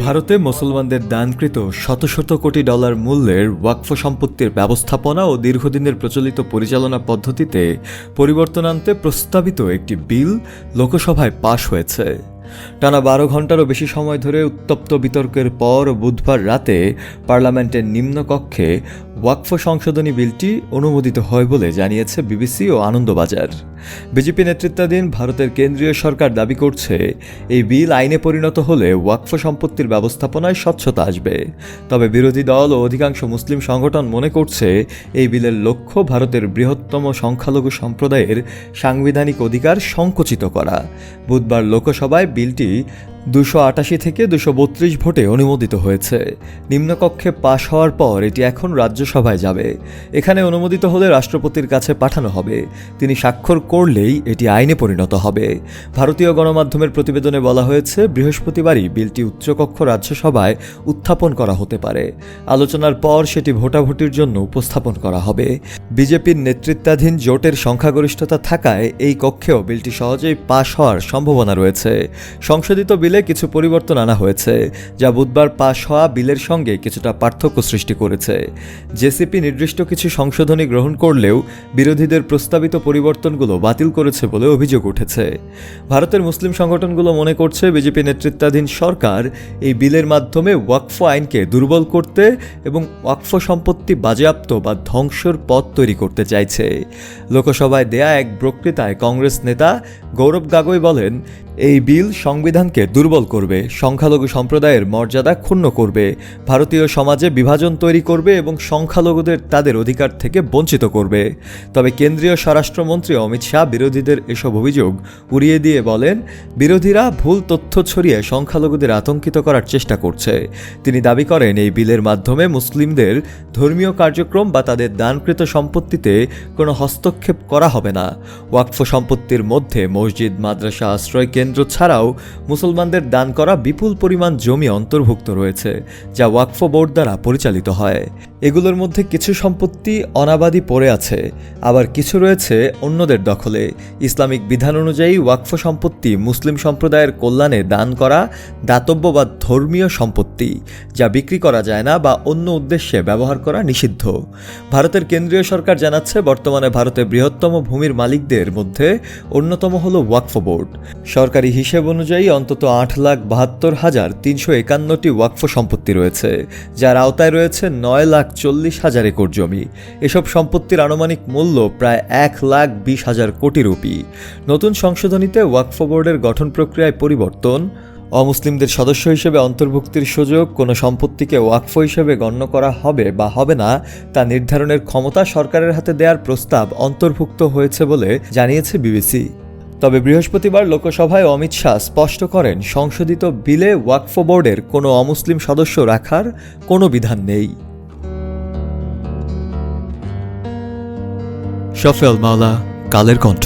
ভারতে মুসলমানদের দানকৃত শত শত কোটি ডলার মূল্যের ওয়াকফ সম্পত্তির ব্যবস্থাপনা ও দীর্ঘদিনের প্রচলিত পরিচালনা পদ্ধতিতে পরিবর্তন আনতে প্রস্তাবিত একটি বিল লোকসভায় পাশ হয়েছে। টানা বারো ঘন্টারও বেশি সময় ধরে উত্তপ্ত বিতর্কের পর বুধবার রাতে পার্লামেন্টের নিম্নকক্ষে ওয়াকফ সংশোধনী বিলটি অনুমোদিত হয় বলে জানিয়েছে বিবিসি ও আনন্দবাজার। বিজেপি নেতৃত্বাধীন ভারতের কেন্দ্রীয় সরকার দাবি করছে, এই বিল আইনে পরিণত হলে ওয়াকফ সম্পত্তির ব্যবস্থাপনায় স্বচ্ছতা আসবে। তবে বিরোধী দল ও অধিকাংশ মুসলিম সংগঠন মনে করছে, এই বিলের লক্ষ্য ভারতের বৃহত্তম সংখ্যালঘু সম্প্রদায়ের সাংবিধানিক অধিকার সংকুচিত করা। বুধবার লোকসভায় বিলটি দুশো আটাশি থেকে দুশো বত্রিশ ভোটে অনুমোদিত হয়েছে। নিম্নকক্ষে পাশ হওয়ার পর এটি এখন রাজ্যসভায় যাবে। এখানে অনুমোদিত হলে রাষ্ট্রপতির কাছে পাঠানো হবে। তিনি স্বাক্ষর করলেই এটি আইনে পরিণত হবে। ভারতীয় গণমাধ্যমের প্রতিবেদনে বলা হয়েছে, বৃহস্পতিবারই বিলটি উচ্চকক্ষ রাজ্যসভায় উত্থাপন করা হতে পারে। আলোচনার পর সেটি ভোটাভুটির জন্য উপস্থাপন করা হবে। বিজেপির নেতৃত্বাধীন জোটের সংখ্যাগরিষ্ঠতা থাকায় এই কক্ষেও বিলটি সহজেই পাশ হওয়ার সম্ভাবনা রয়েছে। সংশোধিত বিলে কিছু পরিবর্তন আনা হয়েছে, যা বুধবার পাশ হওয়া বিলের সঙ্গে কিছুটা পার্থক্য সৃষ্টি করেছে। জেসিপি নির্দিষ্ট কিছু সংশোধনী গ্রহণ করলেও বিরোধীদের প্রস্তাবিত পরিবর্তনগুলো বাতিল করেছে বলে অভিযোগ উঠেছে। ভারতের মুসলিম সংগঠনগুলো মনে করছে, বিজেপি নেতৃত্বাধীন সরকার এই বিলের মাধ্যমে ওয়াকফ আইনকে দুর্বল করতে এবং ওয়াকফ সম্পত্তি বাজেয়াপ্ত বা ধ্বংসর পথ তৈরি করতে চাইছে। লোকসভায় দেয়া এক বক্তৃতায় কংগ্রেস নেতা গৌরব গাগৈ বলেন, এই বিল সংবিধানকে দুর্বল করবে, সংখ্যালঘু সম্প্রদায়ের মর্যাদা ক্ষুণ্ণ করবে, ভারতীয় সমাজে বিভাজন তৈরি করবে এবং সংখ্যালঘুদের তাদের অধিকার থেকে বঞ্চিত করবে। তবে কেন্দ্রীয় স্বরাষ্ট্রমন্ত্রী অমিত শাহ বিরোধীদের এসব অভিযোগ উড়িয়ে দিয়ে বলেন, বিরোধীরা ভুল তথ্য ছড়িয়ে সংখ্যালঘুদের আতঙ্কিত করার চেষ্টা করছে। তিনি দাবি করেন, এই বিলের মাধ্যমে মুসলিমদের ধর্মীয় কার্যক্রম বা তাদের দানকৃত সম্পত্তিতে কোনো হস্তক্ষেপ করা হবে না। ওয়াকফ সম্পত্তির মধ্যে মসজিদ, মাদ্রাসা, আশ্রয় কেন্দ্র ছাড়াও মুসলমানদের দান করা বিপুল পরিমাণ জমি অন্তর্ভুক্ত রয়েছে যা ওয়াকফ বোর্ড দ্বারা পরিচালিত হয়। এগুলোর মধ্যে কিছু সম্পত্তি অনাবাদি পড়ে আছে, আবার কিছু রয়েছে অন্যদের দখলে। ইসলামিক বিধান অনুযায়ী ওয়াকফ সম্পত্তি মুসলিম সম্প্রদায়ের কল্যাণে দান করা দাতব্য বা ধর্মীয় সম্পত্তি, যা বিক্রি করা যায় না বা অন্য উদ্দেশ্যে ব্যবহার করা নিষিদ্ধ। ভারতের কেন্দ্রীয় সরকার জানাচ্ছে, বর্তমানে ভারতের বৃহত্তম ভূমির মালিকদের মধ্যে অন্যতম হল ওয়াকফ বোর্ড। সরকারি হিসেব অনুযায়ী অন্তত আট লাখ বাহাত্তর হাজার তিনশো একান্নটি ওয়াকফ সম্পত্তি রয়েছে, যার আওতায় রয়েছে নয় লাখ চল্লিশ হাজার একর জমি। এসব সম্পত্তির আনুমানিক মূল্য প্রায় এক লাখ বিশ হাজার কোটি রুপি। নতুন সংশোধনীতে ওয়াকফ বোর্ডের গঠন প্রক্রিয়ায় পরিবর্তন। অমুসলিমদের সদস্য হিসেবে অন্তর্ভুক্তির সুযোগ কোনো সম্পত্তিকে ওয়াকফ হিসেবে গণ্য করা হবে বা হবে না, তা নির্ধারণের ক্ষমতা সরকারের হাতে দেওয়ার প্রস্তাব অন্তর্ভুক্ত হয়েছে বলে জানিয়েছে বিবিসি। তবে বৃহস্পতিবার লোকসভায় অমিত শাহ স্পষ্ট করেন, সংশোধিত বিলে ওয়াকফ বোর্ডের কোনো অমুসলিম সদস্য রাখার কোনো বিধান নেই। শফেল মালা কালের কণ্ঠ।